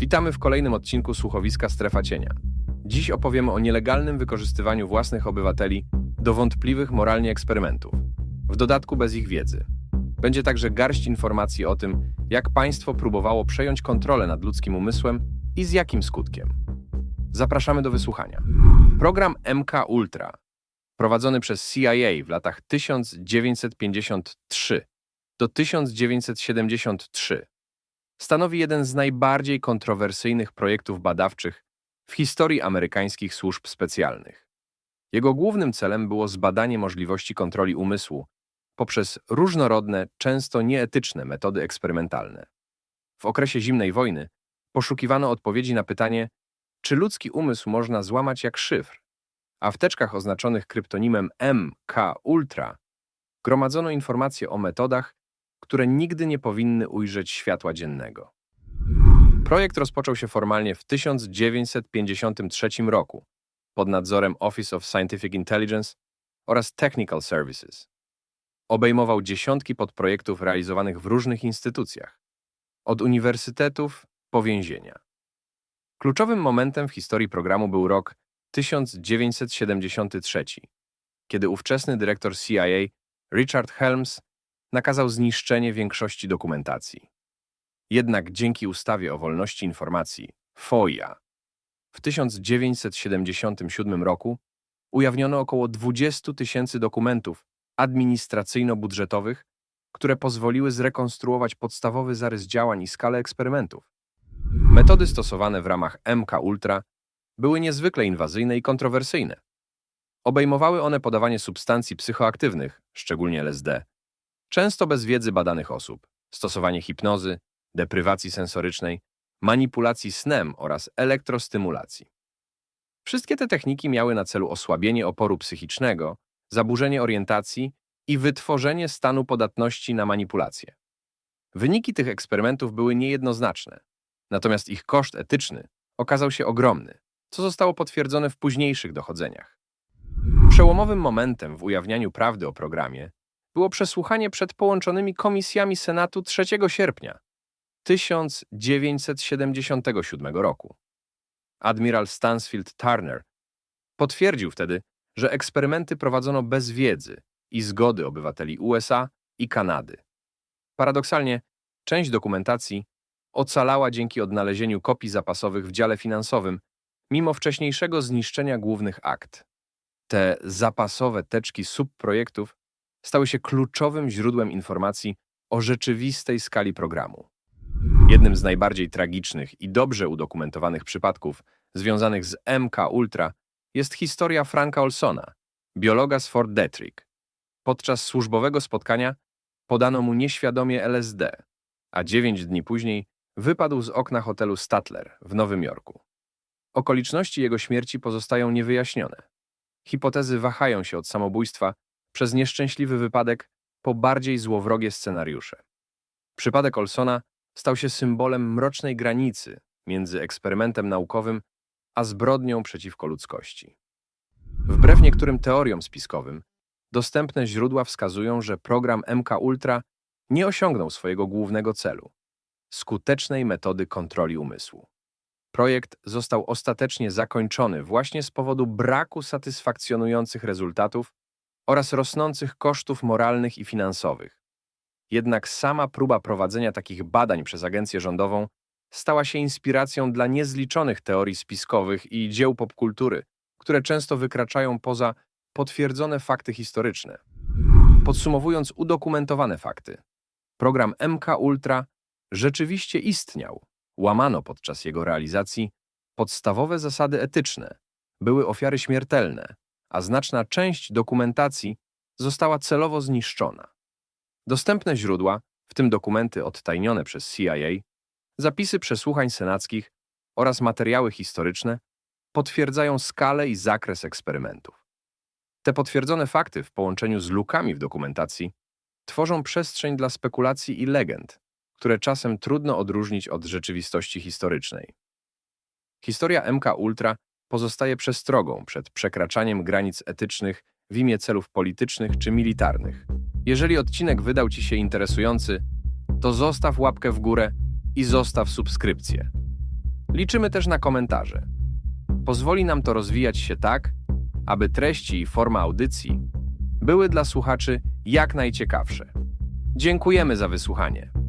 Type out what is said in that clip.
Witamy w kolejnym odcinku słuchowiska Strefa Cienia. Dziś opowiemy o nielegalnym wykorzystywaniu własnych obywateli do wątpliwych moralnie eksperymentów, w dodatku bez ich wiedzy. Będzie także garść informacji o tym, jak państwo próbowało przejąć kontrolę nad ludzkim umysłem i z jakim skutkiem. Zapraszamy do wysłuchania. Program MK Ultra, prowadzony przez CIA w latach 1953 do 1973, stanowi jeden z najbardziej kontrowersyjnych projektów badawczych w historii amerykańskich służb specjalnych. Jego głównym celem było zbadanie możliwości kontroli umysłu poprzez różnorodne, często nieetyczne metody eksperymentalne. W okresie zimnej wojny poszukiwano odpowiedzi na pytanie, czy ludzki umysł można złamać jak szyfr, a w teczkach oznaczonych kryptonimem MK Ultra gromadzono informacje o metodach, które nigdy nie powinny ujrzeć światła dziennego. Projekt rozpoczął się formalnie w 1953 roku pod nadzorem Office of Scientific Intelligence oraz Technical Services. Obejmował dziesiątki podprojektów realizowanych w różnych instytucjach, od uniwersytetów po więzienia. Kluczowym momentem w historii programu był rok 1973, kiedy ówczesny dyrektor CIA Richard Helms nakazał zniszczenie większości dokumentacji. Jednak dzięki ustawie o wolności informacji, FOIA, w 1977 roku ujawniono około 20 tysięcy dokumentów administracyjno-budżetowych, które pozwoliły zrekonstruować podstawowy zarys działań i skalę eksperymentów. Metody stosowane w ramach MK Ultra były niezwykle inwazyjne i kontrowersyjne. Obejmowały one podawanie substancji psychoaktywnych, szczególnie LSD, często bez wiedzy badanych osób, stosowanie hipnozy, deprywacji sensorycznej, manipulacji snem oraz elektrostymulacji. Wszystkie te techniki miały na celu osłabienie oporu psychicznego, zaburzenie orientacji i wytworzenie stanu podatności na manipulacje. Wyniki tych eksperymentów były niejednoznaczne, natomiast ich koszt etyczny okazał się ogromny, co zostało potwierdzone w późniejszych dochodzeniach. Przełomowym momentem w ujawnianiu prawdy o programie było przesłuchanie przed połączonymi komisjami Senatu 3 sierpnia 1977 roku. Admiral Stansfield Turner potwierdził wtedy, że eksperymenty prowadzono bez wiedzy i zgody obywateli USA i Kanady. Paradoksalnie, część dokumentacji ocalała dzięki odnalezieniu kopii zapasowych w dziale finansowym, mimo wcześniejszego zniszczenia głównych akt. Te zapasowe teczki subprojektów stały się kluczowym źródłem informacji o rzeczywistej skali programu. Jednym z najbardziej tragicznych i dobrze udokumentowanych przypadków związanych z MK Ultra jest historia Franka Olsona, biologa z Fort Detrick. Podczas służbowego spotkania podano mu nieświadomie LSD, a dziewięć dni później wypadł z okna hotelu Statler w Nowym Jorku. Okoliczności jego śmierci pozostają niewyjaśnione. Hipotezy wahają się od samobójstwa przez nieszczęśliwy wypadek po bardziej złowrogie scenariusze. Przypadek Olsona stał się symbolem mrocznej granicy między eksperymentem naukowym a zbrodnią przeciwko ludzkości. Wbrew niektórym teoriom spiskowym, dostępne źródła wskazują, że program MK Ultra nie osiągnął swojego głównego celu skutecznej metody kontroli umysłu. Projekt został ostatecznie zakończony właśnie z powodu braku satysfakcjonujących rezultatów oraz rosnących kosztów moralnych i finansowych. Jednak sama próba prowadzenia takich badań przez agencję rządową stała się inspiracją dla niezliczonych teorii spiskowych i dzieł popkultury, które często wykraczają poza potwierdzone fakty historyczne. Podsumowując udokumentowane fakty, program MK Ultra rzeczywiście istniał. Łamano podczas jego realizacji podstawowe zasady etyczne, były ofiary śmiertelne, a znaczna część dokumentacji została celowo zniszczona. Dostępne źródła, w tym dokumenty odtajnione przez CIA, zapisy przesłuchań senackich oraz materiały historyczne, potwierdzają skalę i zakres eksperymentów. Te potwierdzone fakty w połączeniu z lukami w dokumentacji tworzą przestrzeń dla spekulacji i legend, które czasem trudno odróżnić od rzeczywistości historycznej. Historia MK Ultra pozostaje przestrogą przed przekraczaniem granic etycznych w imię celów politycznych czy militarnych. Jeżeli odcinek wydał Ci się interesujący, to zostaw łapkę w górę i zostaw subskrypcję. Liczymy też na komentarze. Pozwoli nam to rozwijać się tak, aby treści i forma audycji były dla słuchaczy jak najciekawsze. Dziękujemy za wysłuchanie.